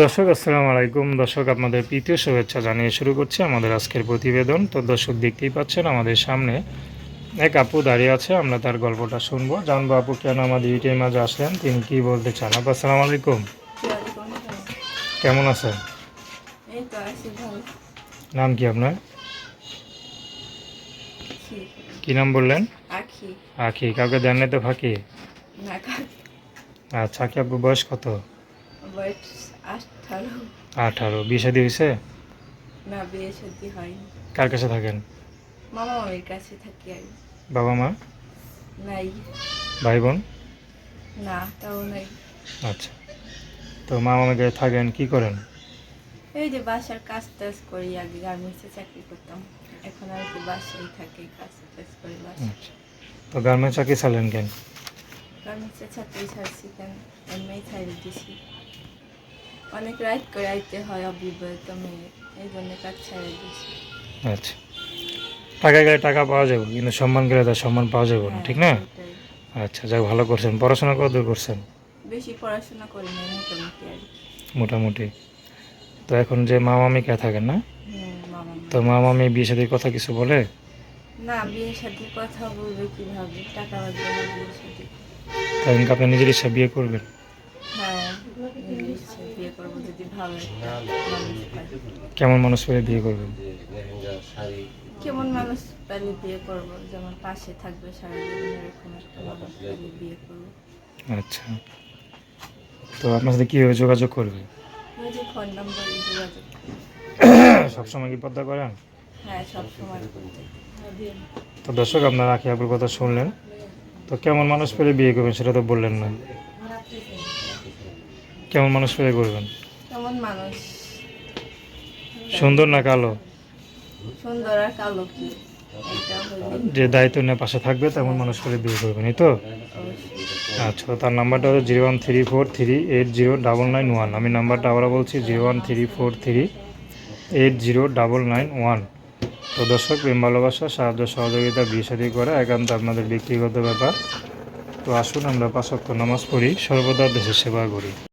দর্শক আসসালামু আলাইকুম। দর্শক আপনাদের প্রীতীয় শুভেচ্ছা জানিয়ে শুরু করছি আমাদের আজকের প্রতিবেদন। তো দর্শক দেখতেই পাচ্ছেন আমাদের সামনে এক আপু দাঁড়িয়ে আছে। আমরা তার গল্পটা শুনব। জানব আপু কেন আমাদের ইউটির মাঝে আসলেন? তিনি কি বলতে চান? আপু আসসালামু আলাইকুম। কেমন আছেন? নাম কি আপনার? কি নাম বললেন? আখি। কাউকে দেন নাই তো ফাঁকি? আচ্ছা আখি আপু বয়স কত? বয়স আঠারো। আঠারো। বিয়ে শাদী হয়েছে? না বিয়ে সত্যি হয়নি। কার কাছে থাকেন? মামা মামির কাছে থাকি আমি। বাবা মা? নাই। ভাই বোন? না তাও নাই। আচ্ছা। তো মা মামাকে থাকেন কি করেন? এই যে বাসার কাজ টাজ করি আগে গার্মেন্টসে চাকরি করতাম। এখন আর কি বাসায় থাকি কাজ টাজ করি বাসায়। আচ্ছা। তো গার্মেন্টস চাকরি চালেন কেন? গার্মেন্টসে চাকরি ছাড়ছি কেন? এমনি ছাড়ি দিছি। অনেক রাইট করে আইতে হয় অবিবাহিত মেয়ে এই জন্য কাজ ছাড়ে দিছি আচ্ছা। টাকা গেলে টাকা পাওয়া যাবে কিন্তু সম্মান গেলে তার সম্মান পাওয়া যাবে না হ্যাঁ, ঠিক না? আচ্ছা যাক ভালো করছেন। পড়াশোনা কত দূর করছেন? বেশি পড়াশোনা করি না মোটামুটি আর মোটামুটি। তো এখন যে মা মামি কে থাকেন না? মামা তো মা মামি বিয়ে সাথে কথা কিছু বলে? না বিয়ের সাথে কথা বলবে কীভাবে? টাকা লাগবে সাথে। তাই আপনি নিজের ইচ্ছা বিয়ে করবেন? কেমন মানুষ পেলে বিয়ে করবেন? কেমন মানুষ পেলে বিয়ে করব? যেমন পাশে থাকবে সারাদিন এরকম একটা মানুষ পেলে বিয়ে করব। আচ্ছা। তো আপনার সাথে কীভাবে যোগাযোগ করবে? ফোন নাম্বার যোগাযোগ সবসময় কি পদ্মা করেন হ্যাঁ তো দর্শক আপনারা আখি আপুর কথা শুনলেন। তো কেমন মানুষ পেলে বিয়ে করবেন সেটা তো বললেন না। কেমন মানুষ পেলে করবেন কেমন মানুষ? সুন্দর না কালো? সুন্দর আর কালো কি? যে দায়িত্ব নিয়ে পাশে থাকবে তেমন মানুষ করে বিয়ে করবেন এই তো? আচ্ছা তার নাম্বারটা হচ্ছে zero one three four three eight zero double nine one. আমি নাম্বারটা আবার বলছি zero one three four three eight zero double nine one. তো দর্শক প্রেম ভালোবাসা সাহায্য সহযোগিতা বিয়ে শাদী করা একান্ত আপনাদের ব্যক্তিগত ব্যাপার। তো আসুন আমরা পাঁচক্য নামাজ পড়ি সর্বদা দেশের সেবা করি।